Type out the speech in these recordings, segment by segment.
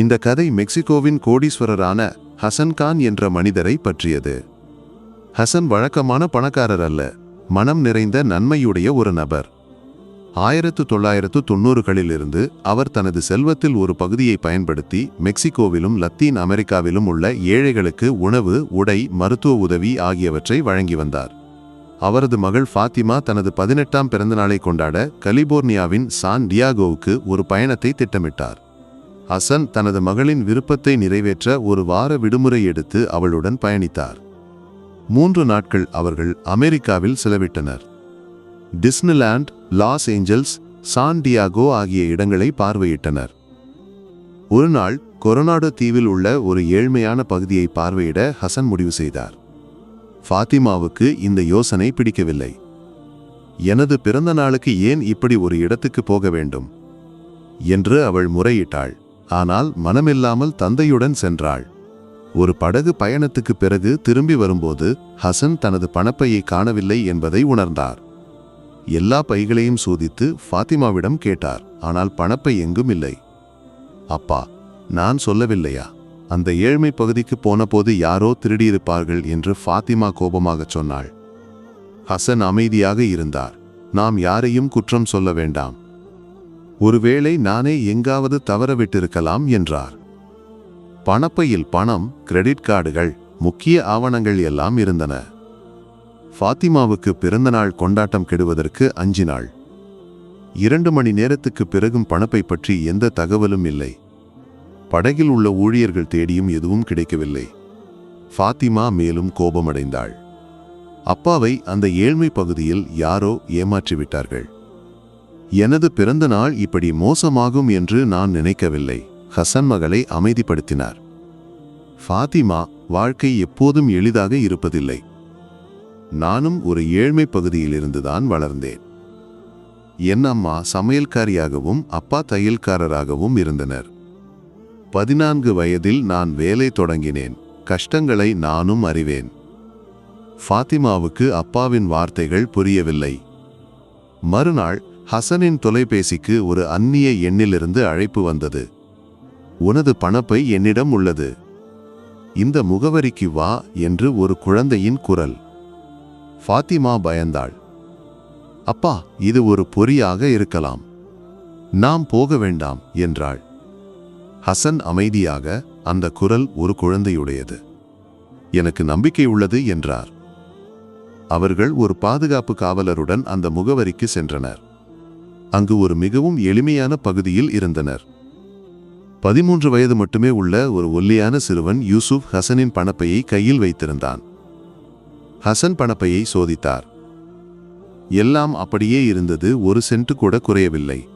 இந்த கதை மெக்சிகோவின் கோடீஸ்வரரான ஹசன் கான் என்ற மனிதரை பற்றியது. ஹசன் வழக்கமான பணக்காரர் அல்ல மனம் நிறைந்த நன்மையுடைய ஒரு நபர். ஆயிரத்து தொள்ளாயிரத்து தொண்ணூறுகளிலிருந்து அவர் தனது செல்வத்தில் ஒரு பகுதியை பயன்படுத்தி மெக்சிகோவிலும் லத்தீன் அமெரிக்காவிலும் உள்ள ஏழைகளுக்கு உணவு உடை மருத்துவ உதவி ஆகியவற்றை வழங்கி வந்தார். அவரது மகள் ஃபாத்திமா தனது பதினெட்டாம் பிறந்தநாளை கொண்டாட கலிபோர்னியாவின் சான் டியாகோவுக்கு ஒரு பயணத்தை திட்டமிட்டார். ஹசன் தனது மகளின் விருப்பத்தை நிறைவேற்ற ஒரு வார விடுமுறை எடுத்து அவளுடன் பயணித்தார். மூன்று நாட்கள் அவர்கள் அமெரிக்காவில் செலவிட்டனர். Disneyland Los Angeles San Diego ஆகிய இடங்களை பார்வையிட்டனர். ஒரு நாள் கொரோனாடோ தீவில் உள்ள ஒரு ஏழ்மையான பகுதியை பார்வையிட ஹசன் முடிவு செய்தார். ஃபாத்திமாவுக்கு இந்த யோசனை பிடிக்கவில்லை. எனது பிறந்த நாளுக்கு ஏன் இப்படி ஒரு இடத்துக்கு போக வேண்டும்? என்று அவள் முறையிட்டாள். ஆனால் மனமில்லாமல் தந்தையுடன் சென்றாள். ஒரு படகு பயணத்துக்கு பிறகு திரும்பி வரும்போது ஹசன் தனது பணப்பையை காணவில்லை என்பதை உணர்ந்தார். எல்லா பைகளையும் சோதித்து ஃபாத்திமாவிடம் கேட்டார். ஆனால் பணப்பை எங்கும் இல்லை. அப்பா நான் சொல்லவில்லையா? அந்த ஏழ்மை பகுதிக்கு போனபோது யாரோ திருடியிருப்பார்கள் என்று ஃபாத்திமா கோபமாகச் சொன்னாள். ஹசன் அமைதியாக இருந்தார். நாம் யாரையும் குற்றம் சொல்ல வேண்டாம். ஒருவேளை நானே எங்காவது தவறவிட்டிருக்கலாம் என்றார். பணப்பையில் பணம் கிரெடிட் கார்டுகள் முக்கிய ஆவணங்கள் எல்லாம் இருந்தன. ஃபாத்திமாவுக்கு பிறந்தநாள் கொண்டாட்டம் கெடுவதற்கு அஞ்சினாள் இரண்டு மணி நேரத்துக்கு பிறகும் பணப்பை பற்றி எந்த தகவலும் இல்லை. படகில் உள்ள ஊழியர்கள் தேடியும் எதுவும் கிடைக்கவில்லை. ஃபாத்திமா மேலும் கோபமடைந்தாள். அப்பாவை அந்த ஏழ்மை பகுதியில் யாரோ ஏமாற்றிவிட்டார்கள். எனது பிறந்த நாள் இப்படி மோசமாகும் என்று நான் நினைக்கவில்லை ஹசன் மகளை அமைதிப்படுத்தினார். ஃபாத்திமா வாழ்க்கை எப்போதும் எளிதாக இருப்பதில்லை. நானும் ஒரு ஏழ்மை பகுதியிலிருந்துதான் வளர்ந்தேன். என் அம்மா சமையல்காரியாகவும் அப்பா தையல்காரராகவும் இருந்தனர். பதினான்கு வயதில் நான் வேலை தொடங்கினேன். கஷ்டங்களை நானும் அறிவேன். ஃபாத்திமாவுக்கு அப்பாவின் வார்த்தைகள் புரியவில்லை. மறுநாள் ஹசனின் தொலைபேசிக்கு ஒரு அந்நிய எண்ணிலிருந்து அழைப்பு வந்தது. உனது பணப்பை என்னிடம் உள்ளது. இந்த முகவரிக்கு வா என்று ஒரு குழந்தையின் குரல். ஃபாத்திமா பயந்தாள். அப்பா இது ஒரு பொறியாக இருக்கலாம். நாம் போக வேண்டாம் என்றாள். ஹசன் அமைதியாக அந்த குரல் ஒரு குழந்தையுடையது. எனக்கு நம்பிக்கை உள்ளது என்றார். அவர்கள் ஒரு பாதுகாப்பு காவலருடன் அந்த முகவரிக்கு சென்றனர். அங்கு ஒரு மிகவும் எளிமையான பகுதியில் இருந்தனர். பதிமூன்று வயது மட்டுமே உள்ள ஒரு ஒல்லியான சிறுவன் யூசுப் ஹசனின் பணப்பையை கையில் வைத்திருந்தான். ஹசன் பணப்பையை சோதித்தார். எல்லாம் அப்படியே இருந்தது ஒரு சென்ட் கூட குறையவில்லை.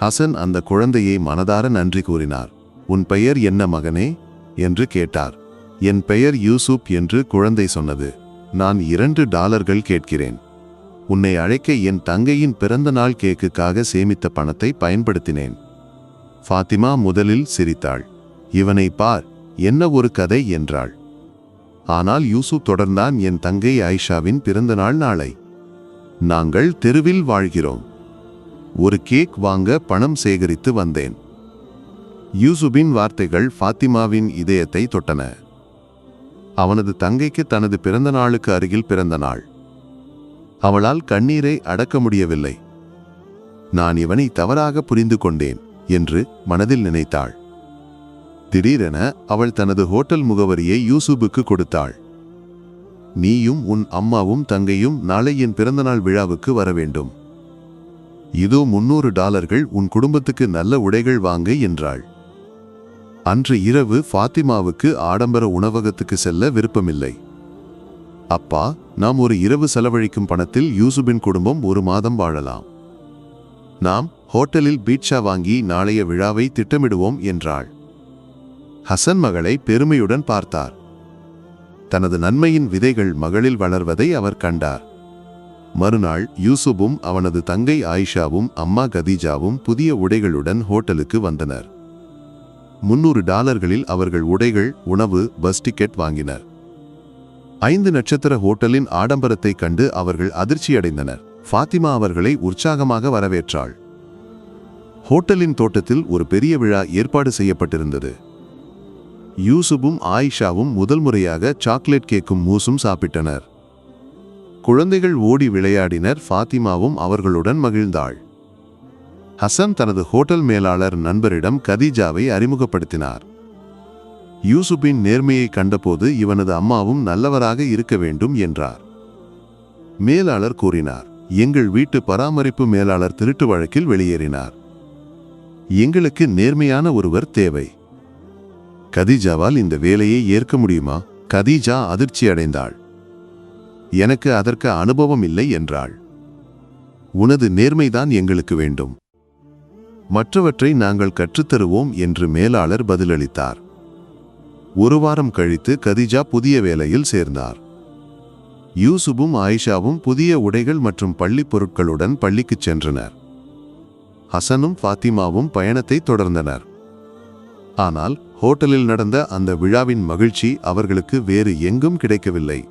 ஹசன் அந்த குழந்தையை மனதார நன்றி கூறினார். உன் பெயர் என்ன மகனே? என்று கேட்டார். என் பெயர் யூசுப் என்று குழந்தை சொன்னது. நான் இரண்டு டாலர்கள் கேட்கிறேன். உன்னை அழைக்க என் தங்கையின் பிறந்த நாள் கேக்குக்காக சேமித்த பணத்தை பயன்படுத்தினேன். ஃபாத்திமா முதலில் சிரித்தாள். இவனை பார் என்ன ஒரு கதை? என்றாள். ஆனால் யூசுப் தொடர்ந்தான் என் தங்கை ஆயிஷாவின் பிறந்தநாள் நாளை நாங்கள் தெருவில் வாழ்கிறோம். ஒரு கேக் வாங்க பணம் சேகரித்து வந்தேன். யூசுபின் வார்த்தைகள் ஃபாத்திமாவின் இதயத்தை தொட்டன. அவனது தங்கைக்கு தனது பிறந்த நாளுக்கு அருகில் பிறந்த நாள். அவளால் கண்ணீரை அடக்க முடியவில்லை. நான் இவனை தவறாக புரிந்து கொண்டேன் என்று மனதில் நினைத்தாள். திடீரென அவள் தனது ஹோட்டல் முகவரியை யூசுபுக்கு கொடுத்தாள். நீயும் உன் அம்மாவும் தங்கையும் நாளை என் பிறந்தநாள் விழாவுக்கு வர வேண்டும். இதோ முன்னூறு டாலர்கள் உன் குடும்பத்துக்கு நல்ல உடைகள் வாங்க என்றாள். அன்று இரவு ஃபாத்திமாவுக்கு ஆடம்பர உணவகத்துக்கு செல்ல விருப்பமில்லை. அப்பா நாம் ஒரு இரவு செலவழிக்கும் பணத்தில் யூசுபின் குடும்பம் ஒரு மாதம் வாழலாம். நாம் ஹோட்டலில் பீட்சா வாங்கி நாளைய விழாவை திட்டமிடுவோம் என்றாள். ஹசன் மகளை பெருமையுடன் பார்த்தார். தனது நன்மையின் விதைகள் மகளில் வளர்வதை அவர் கண்டார். மறுநாள் யூசுப்பும் அவனது தங்கை ஆயிஷாவும் அம்மா கதீஜாவும் புதிய உடைகளுடன் ஹோட்டலுக்கு வந்தனர். முன்னூறு டாலர்களில் அவர்கள் உடைகள் உணவு பஸ் டிக்கெட் வாங்கினர். ஐந்து நட்சத்திர ஹோட்டலின் ஆடம்பரத்தை கண்டு அவர்கள் அதிர்ச்சியடைந்தனர். ஃபாத்திமா அவர்களை உற்சாகமாக வரவேற்றாள். ஹோட்டலின் தோட்டத்தில் ஒரு பெரிய விழா ஏற்பாடு செய்யப்பட்டிருந்தது. யூசுபும் ஆயிஷாவும் முதல் முறையாக சாக்லேட் கேக்கும் மூசும் சாப்பிட்டனர். குழந்தைகள் ஓடி விளையாடினர். ஃபாத்திமாவும் அவர்களுடன் மகிழ்ந்தாள். ஹசன் தனது ஹோட்டல் மேலாளர் நண்பரிடம் கதீஜாவை அறிமுகப்படுத்தினார். யூசுப்பின் நேர்மையை கண்டபோது இவனது அம்மாவும் நல்லவராக இருக்க வேண்டும் என்றார். மேலாளர் கூறினார் எங்கள் வீட்டு பராமரிப்பு மேலாளர் திருட்டு வழக்கில் வெளியேறினார். எங்களுக்கு நேர்மையான ஒருவர் தேவை. கதீஜாவால் இந்த வேலையை ஏற்க முடியுமா கதீஜா அதிர்ச்சி அடைந்தாள். எனக்கு அதற்கு அனுபவம் இல்லை என்றாள். உனது நேர்மைதான் எங்களுக்கு வேண்டும். மற்றவற்றை நாங்கள் கற்றுத்தருவோம் என்று மேலாளர் பதிலளித்தார். ஒரு வாரம் கழித்து கதிஜா புதிய வேலையில் சேர்ந்தார். யூசுபும் ஆயிஷாவும் புதிய உடைகள் மற்றும் பள்ளிப் பொருட்களுடன் பள்ளிக்குச் சென்றனர். ஹசனும் ஃபாத்திமாவும் பயணத்தை தொடர்ந்தனர். ஆனால் ஹோட்டலில் நடந்த அந்த விழாவின் மகிழ்ச்சி அவர்களுக்கு வேறு எங்கும் கிடைக்கவில்லை.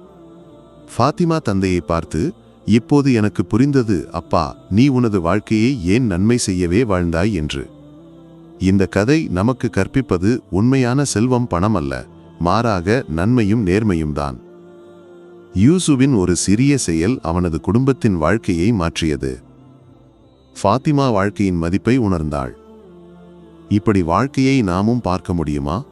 ஃபாத்திமா தந்தையை பார்த்து இப்போது எனக்கு புரிந்தது அப்பா நீ உனது வாழ்க்கையை ஏன் நன்மை செய்யவே வாழ்ந்தாய்? என்று. இந்த கதை நமக்கு கற்பிப்பது உண்மையான செல்வம் பணம் அல்ல மாறாக நன்மையும் நேர்மையும் தான். யூசுவின் ஒரு சிறிய செயல் அவனது குடும்பத்தின் வாழ்க்கையை மாற்றியது. ஃபாத்திமா வாழ்க்கையின் மதிப்பை உணர்ந்தாள். இப்படி வாழ்க்கையை நாமும் பார்க்க முடியுமா?